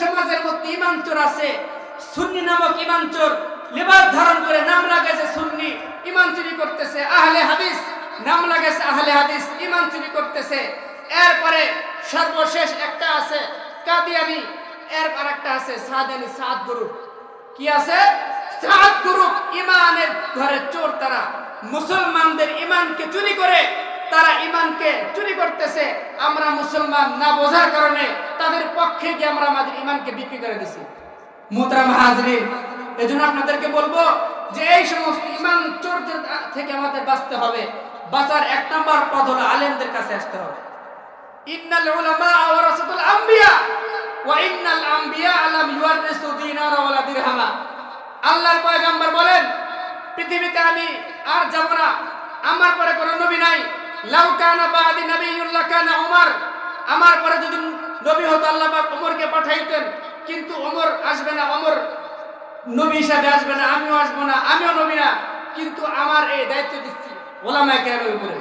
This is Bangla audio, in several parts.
সমাজের মধ্যে ইমান চোর আছে, সুন্নি নামক ইমান চোর, লেবাস ধারণ করে নাম লাগাইছে সুন্নি ইমান চুরি করতেছে আহলে হাদিস, নাম লাগাইছে আহলে হাদিস ইমান চুরি করতেছে। এরপরে সর্বশেষ একটা আছে কাদিয়ানি, এরপর একটা আছে সাদানি সাদ গুরু। কি আছে? সাদ গ্রুপ ইমানের ঘরে চোর তারা। মুসলমানদের ইমানকে চুরি করে তারা ইমানকে চুরি করতেছে, আমরা মুসলমান না বোঝার কারণে তাদের পক্ষে গিয়ে আমরা আমাদের ইমানকে বিক্রি করে দিছি। মুতরাম হাজরিন, এজন্য আপনাদেরকে বলব যে এই সমস্ত ইমান চোরদের থেকে আমাদের বাঁচতে হবে। বাঁচার এক নম্বর পদ হলো আলেমদের কাছে আসতে হবে। ইন্নাল উলামা ওয়ারাসাতুল আম্বিয়া, ওয়া ইন্নাল আম্বিয়া আলাম ইউয়ারিসু দিনারা ওয়ালা দিরহামা। আল্লাহর পয়গম্বর বলেন, পৃথিবীতে আমি আর যাব না, আমার পরে কোনো নবী নাই। লাউ কানা বাদি নবিয়ুল্লাহ কানা উমর। আমার পরে যদি নবী হতো আল্লাহ পাক ওমরকে পাঠাইতেন, কিন্তু ওমর আসবে না ওমর নবী হিসাবে আসবে না, আমিও আসব না, আমিও নবী না, কিন্তু আমার এই দায়িত্ব দিচ্ছি। ওলামায়ে কেরামের উপরে।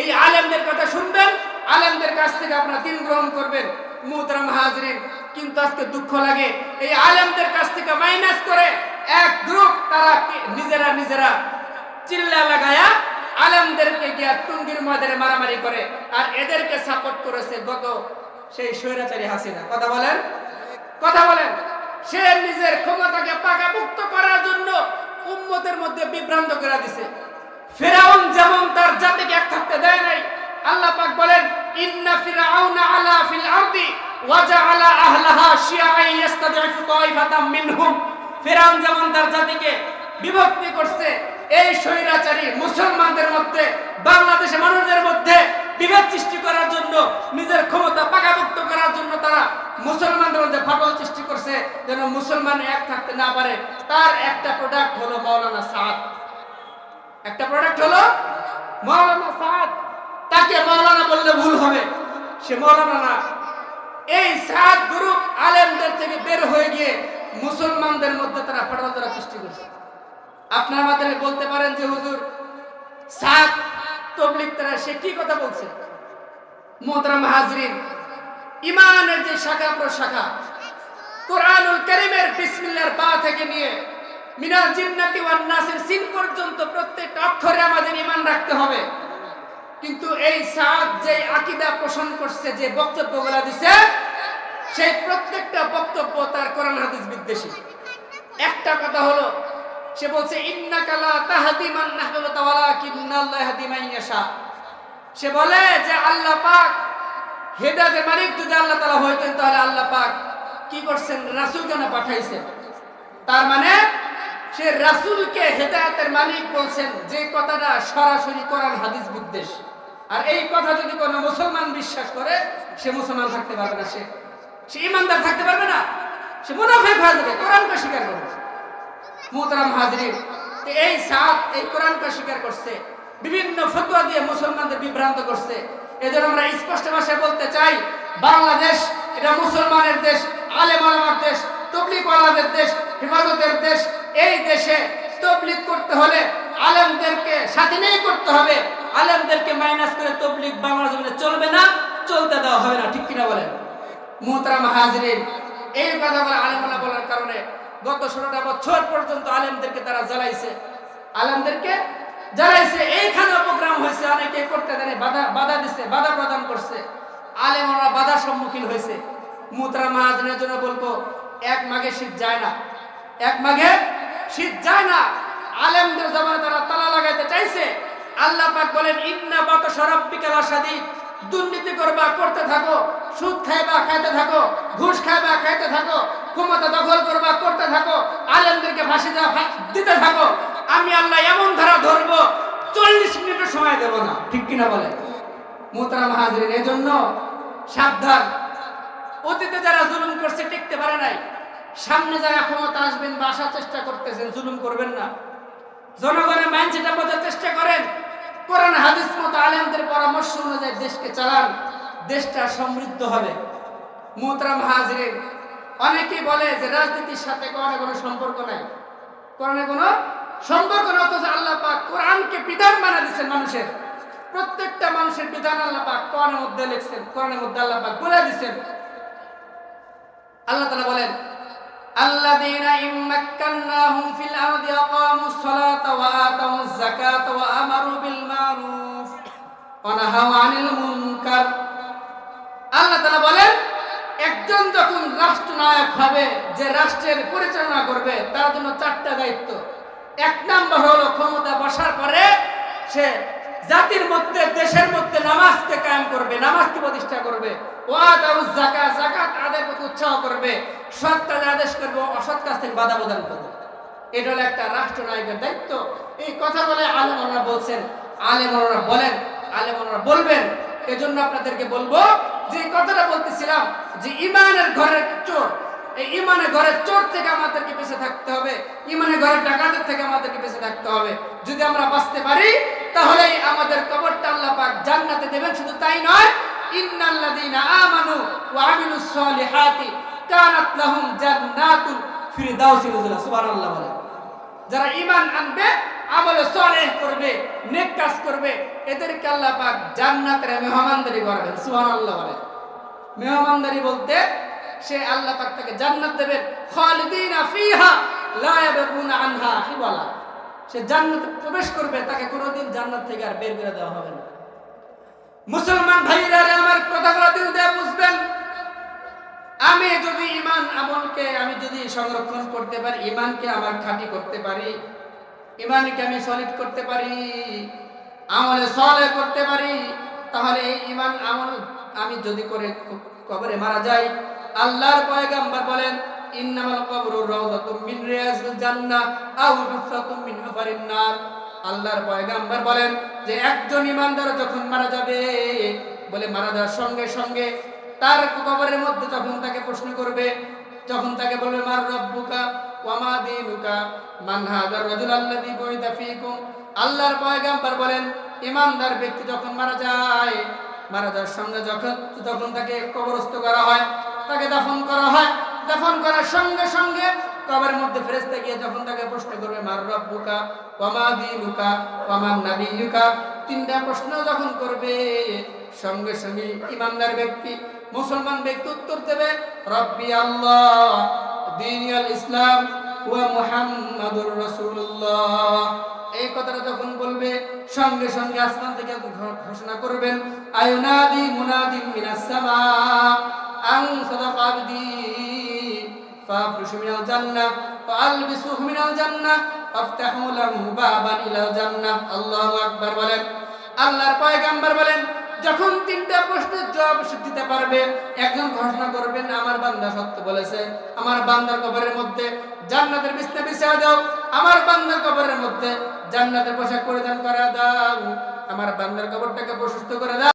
এই আলেমদের কথা শুনবেন, আলেমদের কাছ থেকে আপনারা দিন গ্রহণ করবেন, মুহতারাম হাজরিন। কিন্তু আজকে দুঃখ লাগে, এই আলেমদের কাছ থেকে মাইনাস করে এক গ্রুপ তারা নিজেরা নিজেরা চিল্লা লাগায়া আলেমদেরকে গিয়া টুঙ্গির ময়দানে মারামারি করে, আর এদেরকে সাপোর্ট করেছে গত সেই স্বৈরাচারী হাসিনা। কথা বলেন? কথা বলেন। সে নিজের ক্ষমতাকে পাকাপুক্ত করার জন্য উম্মতের মধ্যে বিভ্রান্ত করে দিছে। ফেরাউন যেমন তার জাতিকে এক থাকতে দেয় নাই, আল্লাহ পাক বলেন, ইন্না ফিরাউনা আলা ফিল আরদি ওয়াজআলা আহলাহা শিয়াআন ইস্তাদঈফু তাইফাতাম মিনহুম। ফেরাউন যেমন তার জাতিকে বিভক্তি করছে এই স্বৈরাচারী মুসলমানদের মধ্যে, বাংলাদেশের মানুষদের মধ্যে বিভেদ সৃষ্টি করার জন্য, নিজের ক্ষমতা পাকাভুক্ত করার জন্য তারা মুসলমানদের মধ্যে ফাটল সৃষ্টি করছে, যেন মুসলমান এক থাকতে না পারে। তার একটা প্রোডাক্ট হলো মাওলানা সাদ। একটা প্রোডাক্ট হলো মাওলানা সাদ। তাকে মাওলানা বললে ভুল হবে। সে মাওলানা না। এই সাত গ্রুপ আলেমদের থেকে বের হয়ে গিয়ে মুসলমানদের মধ্যে তারা ফাটল সৃষ্টি করছে। আপনার আমাদের বলতে পারেন যে হুজুর সাত তবলিক তারা সে কি কথা বলছে? মোহতারাম হাজরিন, ইমানের যে শাখা প্রশাখা, কোরআনুল করিমের বিসমিল্লার পা থেকে নিয়ে মিনাল জিন্নাতি ওয়ান নাসের সিন পর্যন্ত প্রত্যেকটা অক্ষরে আমাদের ইমান রাখতে হবে। কিন্তু এই সাত যে আকীদা পোষণ করছে, যে বক্তব্যগুলো দিছে, সেই প্রত্যেকটা বক্তব্য তার কোরআন হাদিস বিদ্বেষী। একটা কথা হলো সে বলছে সে বলে যে, আল্লাহ পাক হেদায়েতের মালিক, যদি আল্লাহ তাআলা হইতেন তাহলে আল্লাহ পাক কি করছেন? রাসূল কেন পাঠাইছেন। তার মানে সে রাসূলকে হেদায়েতের মালিক বলছেন, যে কথাটা সরাসরি কোরআন হাদিস বিদ্বেষ। আর এই কথা যদি কোনো মুসলমান বিশ্বাস করে, সে মুসলমান থাকতে পারবে না সে। সে ইমানদার থাকতে পারবে না। সে মুনাফিক হয়ে কোরআনকে স্বীকার করবে। মোহতারাম হাজরিন এই সাত, এই কোরআনকে স্বীকার করছে, বিভিন্ন ফতোয়া দিয়ে মুসলমানদের বিভ্রান্ত করছে। এদের আমরা স্পষ্ট ভাষায় বলতে চাই, বাংলাদেশ এটা মুসলমানের দেশ আলেম আলমার দেশ তবলিক ওয়ালাদের দেশ, হেফাজতের দেশ। এই দেশে তবলিক করতে হলে আলেমদেরকে সাথে নিয়ে করতে হবে। আলেমদেরকে মাইনাস করে তবলিক বাংলা জমিনে চলবে না, চলতে দেওয়া হবে না, ঠিক কিনা বলেন? মোহতারাম হাজরিন, এই কথা বলে আলেমালা বলার কারণে গত ষোলোটা বছর পর্যন্ত আলেমদেরকে তারা জ্বালাইছে। আলেমদেরকে জ্বালাইছে। এইখানে প্রোগ্রাম হয়েছে। অনেকে করতে দেয় বাধা বাধা দিছে, বাধা প্রদান করছে। আলেমরা বাধার সম্মুখীন হয়েছে। মুদ্রা মাহাজনের জন্য বলব, এক মাঘে শীত যায় না। এক মাঘে শীত যায় না। আলেমদের জমানে তারা তালা লাগাইতে চাইছে। আল্লাহ পাক বলেন, ইন্না বাত সরাব্বিকাল আসাদিদ দুর্নীতি করবা, করতে থাকো, সুদ খাইবা, খাইতে থাকো, ঘুষ খাইবা, খাইতে থাকো ক্ষমতা দখল করবা, করতে থাকো, আলেমদেরকে ফাঁসি দিতে থাকো। আমি আল্লাহ এমন ধারা ধরবো, চল্লিশ মিনিটের সময় দেব না। ঠিক কিনা বলে? মোহতারাম হাজরিন এই জন্য সাবধান। অতীতে যারা জুলুম করছে, টিকতে পারে নাই। সামনে যারা ক্ষমতা আসবেন বা আসার চেষ্টা করতেছেন, জুলুম করবেন না। জনগণের মাইন্ডসেটটা বোঝার চেষ্টা করেন। কোরআন, হাদিস মতো আলেমদের পরামর্শ অনুযায়ী দেশকে চালান। দেশটা সমৃদ্ধ হবে। মোহতারাম হাজরিন অনেকেই বলে যে রাজনীতির সাথে কোরআনে কোনো সম্পর্ক নাই কোরআনে কোনো সম্পর্ক না অথচ আল্লাহ পাক কোরআনকে বিধান বানা দিচ্ছেন মানুষের প্রত্যেকটা মানুষের বিধান আল্লাহ পাক কোরআনের মধ্যে লিখছেন কোরআনের মধ্যে আল্লাহ পাক বলে দিচ্ছেন আল্লাহ তাআলা বলেন الذين إن مكناهم في الأرض أقاموا الصلاة وآتوا الزكاة وأمروا بالمعروف ونهوا عن المنكر আল্লাহ তাআলা বলেন একজন যখন রাষ্ট্রনায়ক হবে, যে রাষ্ট্রের পরিচালনা করবে, তার জন্য চারটা দায়িত্ব। এক নাম্বার হলো ক্ষমতা বসার পরে সে জাতির মধ্যে, দেশের মধ্যে নামাজকে কায়েম করবে, নামাজকে প্রতিষ্ঠা করবে। যাকাত যাকাত আদায়ের প্রতি উৎসাহ করবে। সৎ আদেশ করবে, অসৎ কাজ থেকে বাধা প্রদান করবে। এটা হলো একটা রাষ্ট্রনায়কের দায়িত্ব। এই কথা বলে আলেমরা বলছেন, আলেমরা বলেন, আলেমরা বলবেন, এজন্য আপনাদেরকে বলব যে কথাটা বলতেছিলাম যে ইমানের ঘরের চোর, এই ইমানের ঘরের চোর থেকে আমাদেরকে বেঁচে থাকতে হবে ইমানের ঘরের ডাকাতের থেকে আমাদেরকে বেঁচে থাকতে হবে। যদি আমরা বাঁচতে পারি, তাহলে আমাদের কবরটা আল্লাহ পাক জান্নাতে দেবেন। শুধু তাই নয়, ইন্নাল্লাযীনা আমানু ওয়া আমিলুস সলিহাতি কানাত লাহুম জান্নাতুল ফিরদাউসি নুজুলা, সুবহানাল্লাহ বলে। যারা ঈমান আনবে আমল সলেহ করবে, নেক কাজ করবে, এদেরকে আল্লাহ পাক জান্নাতের মেহমানদারি করবেন, সুবহানাল্লাহ বলে। মেহমানদারি বলতে সে আল্লাহ পাক তাকে জান্নাত দেবেন। খালিদিনা ফিহা লা ইয়াবগুনা আনহা হিওয়ালা সে জান্নাতে প্রবেশ করবে, তাকে কোনোদিন জান্নাত থেকে আর বের করে দেওয়া হবে না। মুসলমান ভাইরা আমার কথাগুলো দিল দিয়ে বুঝবেন? আমি যদি ইমান আমলকে, আমি যদি সংরক্ষণ করতে পারি, ইমানকে আমার খাঁটি করতে পারি ইমানকে আমি সলিড করতে পারি, আমলে সলে করতে পারি, তাহলে ইমান আমল আমি যদি করে কবরে মারা যাই, আল্লাহর পয়গাম্বর বলেন, ইন্নামাল কবরু রাউযাতুম মিন রিয়াজিল জান্নাহ আও হুফরাতুম মিন হুফারিন নার। আল্লাহর পয়গাম্বর বলেন যে, একজন ইমানদার যখন মারা যাবে, বলে মারা যাওয়ার সঙ্গে সঙ্গে তার কবরের মধ্যে যখন তাকে প্রশ্ন করবে, যখন তাকে বলবে, মার রব্বুকা ওয়া মা দীনুকা? মান হাযার রাজুল আল্লাযী বুইদা ফীকুম, আল্লাহর পয়গাম্বর বলেন, ইমানদার ব্যক্তি যখন মারা যায়, মারা যাওয়ার সঙ্গে যখন যখন তাকে কবরস্থ করা হয়, তাকে দাফন করা হয়, দাফন করার সঙ্গে সঙ্গে কবরের মধ্যে ফেরেশতা গিয়ে যখন তাকে প্রশ্ন করবে, মার রব্বুকা, ওয়া মা দীনুকা, ওয়া মান নাবিয়ুকা, তিনটা প্রশ্ন যখন করবে, সঙ্গে সঙ্গে ইমানদার ব্যক্তি, মুসলমান ব্যক্তি উত্তর দেবে, রব্বি আল্লাহ, দিনিয়াল ইসলাম ওয়া মুহাম্মাদুর রাসূলুল্লাহ। এই কথাটা যখন বলবে, সঙ্গে সঙ্গে আসমান থেকে ঘোষণা করবেন, আয়ুনাদি মুনাদিম মিনাস সামা আন সাদাকা আবদি। ফাফরুশু মিনাল জান্নাহ ফালবিসুহু মিনাল জান্নাহ, ফাফতাহু লাহু বাবান ইলাল জান্নাহ। আল্লাহু আকবার বলেন। আল্লাহর পয়গাম্বর বলেন যখন তিনটা প্রশ্নের জবাব সে দিতে পারবে, একজন ঘোষণা করবেন, আমার বান্দা সত্য বলেছে। আমার বান্দার কবরের মধ্যে জান্নাতের বিছনা বিছিয়ে দাও। আমার বান্দার কবরের মধ্যে জান্নাতের পোশাক পরিধান করা দাও। আমার বান্দার কবরটাকে প্রশস্ত করে দাও।